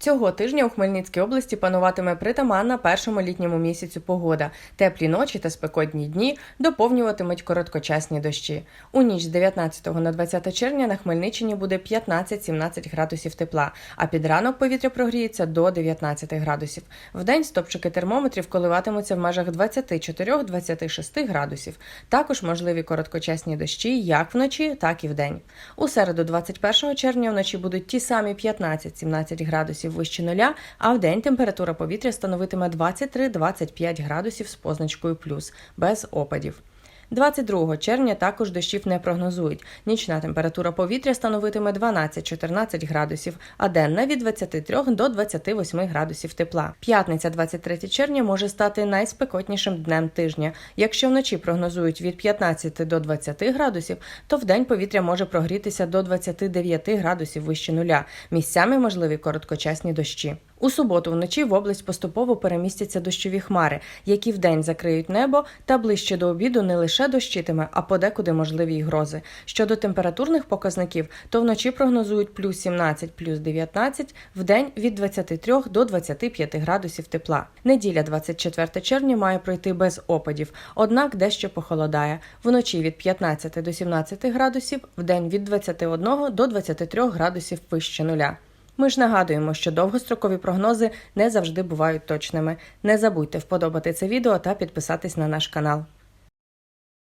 Цього тижня у Хмельницькій області пануватиме притаманна першому літньому місяцю погода. Теплі ночі та спекотні дні доповнюватимуть короткочасні дощі. У ніч з 19 на 20 червня на Хмельниччині буде 15-17 градусів тепла, а під ранок повітря прогріється до 19 градусів. Вдень стопчики термометрів коливатимуться в межах 24-26 градусів. Також можливі короткочасні дощі як вночі, так і вдень. У середу, 21 червня, вночі будуть ті самі 15-17 градусів вище нуля, а вдень температура повітря становитиме 23-25 градусів з позначкою плюс, без опадів. 22 червня також дощів не прогнозують. Нічна температура повітря становитиме 12-14 градусів, а денна від 23 до 28 градусів тепла. П'ятниця, 23 червня, може стати найспекотнішим днем тижня. Якщо вночі прогнозують від 15 до 20 градусів, то вдень повітря може прогрітися до 29 градусів вище нуля. Місцями можливі короткочасні дощі. У суботу вночі в область поступово перемістяться дощові хмари, які вдень закриють небо, та ближче до обіду не лише дощитиме, а подекуди можливі й грози. Щодо температурних показників, то вночі прогнозують плюс 17, плюс 19, вдень від 23 до 25 градусів тепла. Неділя 24 червня має пройти без опадів, однак дещо похолодає. Вночі від 15 до 17 градусів, вдень від 21 до 23 градусів вище нуля. Ми ж нагадуємо, що довгострокові прогнози не завжди бувають точними. Не забудьте вподобати це відео та підписатись на наш канал.